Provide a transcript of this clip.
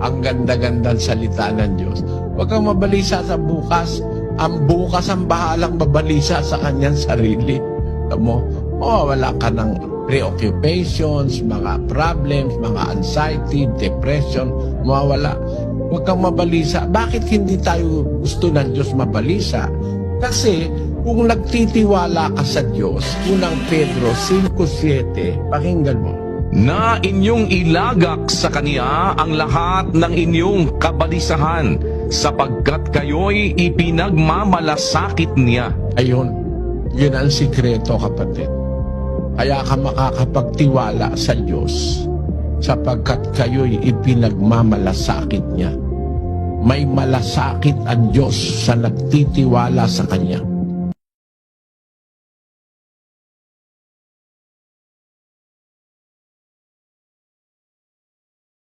ang ganda-gandang salita ng Diyos. Huwag kang mabalisa sa bukas. Ang bukas ang bahalang mabalisa sa kanyang sarili. Alam mo, mawawala ka ng preoccupations, mga problems, mga anxiety, depression, mawawala. Huwag kang mabalisa. Bakit hindi tayo gusto ng Diyos mabalisa? Kasi kung nagtitiwala ka sa Diyos, unang Pedro 5.7, pakinggan mo. Na inyong ilagak sa Kaniya ang lahat ng inyong kabalisahan, sapagkat kayo'y ipinagmamalasakit niya. Ayun, yun ang sikreto kapatid. Kaya ka makakapagtiwala sa Diyos sapagkat kayo'y ipinagmamalasakit niya. May malasakit ang Diyos sa nagtitiwala sa Kanya.